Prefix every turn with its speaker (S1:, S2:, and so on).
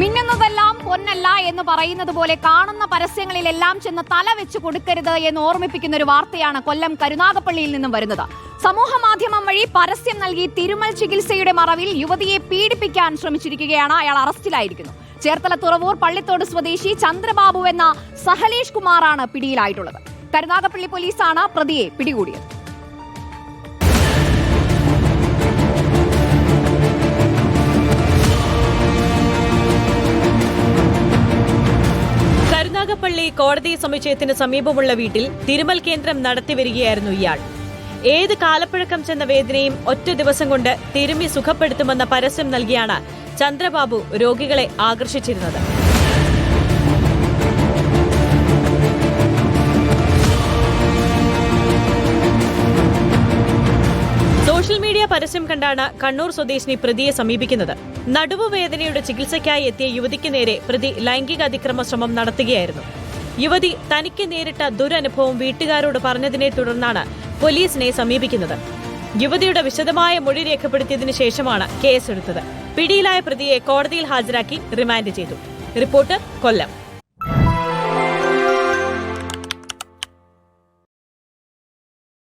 S1: മിന്നുന്നതെല്ലാം പൊന്നല്ല എന്ന് പറയുന്നത് പോലെ കാണുന്ന പരസ്യങ്ങളിലെല്ലാം ചെന്ന് തല വെച്ച് കൊടുക്കരുത് എന്ന് ഓർമ്മിപ്പിക്കുന്ന ഒരു വാർത്തയാണ് കൊല്ലം കരുനാഗപ്പള്ളിയിൽ നിന്നും വരുന്നത്. സമൂഹ മാധ്യമം വഴി പരസ്യം നൽകി തിരുമൽ ചികിത്സയുടെ മറവിൽ യുവതിയെ പീഡിപ്പിക്കാൻ ശ്രമിച്ചിരിക്കുകയാണ് അയാൾ അറസ്റ്റിലായിരിക്കുന്നു. ചേർത്തല തുറവൂർ പള്ളിത്തോട് സ്വദേശി ചന്ദ്രബാബു എന്ന സഹലേഷ് കുമാറാണ് പിടിയിലായിട്ടുള്ളത്. കരുനാഗപ്പള്ളി പോലീസാണ് പ്രതിയെ പിടികൂടിയത്.
S2: കരുനാഗപ്പള്ളി കോടതി സമുച്ചയത്തിന് സമീപമുള്ള വീട്ടിൽ തിരുമൽ കേന്ദ്രം നടത്തിവരികയായിരുന്നു ഇയാൾ. ഏത് കാലപ്പഴക്കം ചെന്ന വേദനയും ഒറ്റ ദിവസം കൊണ്ട് തിരുമി സുഖപ്പെടുത്തുമെന്ന പരസ്യം നൽകിയാണ് ചന്ദ്രബാബു രോഗികളെ ആകർഷിച്ചിരുന്നത്. സോഷ്യൽ മീഡിയ പരസ്യം കണ്ടാണ് കണ്ണൂർ സ്വദേശിനി പ്രതിയെ സമീപിക്കുന്നത്. നടുവുവേദനയുടെ ചികിത്സയ്ക്കായി എത്തിയ യുവതിക്ക് നേരെ പ്രതി ലൈംഗിക അതിക്രമ ശ്രമം നടത്തുകയായിരുന്നു. യുവതി തനിക്ക് നേരിട്ട ദുരനുഭവം വീട്ടുകാരോട് പറഞ്ഞതിനെ തുടർന്നാണ് പോലീസിനെ സമീപിക്കുന്നത്. യുവതിയുടെ വിശദമായ മൊഴി രേഖപ്പെടുത്തിയതിനു ശേഷമാണ് കേസെടുത്തത്. പിടിയിലായ പ്രതിയെ കോടതിയിൽ ഹാജരാക്കി റിമാൻഡ് ചെയ്തു. റിപ്പോർട്ടർ കൊല്ലം.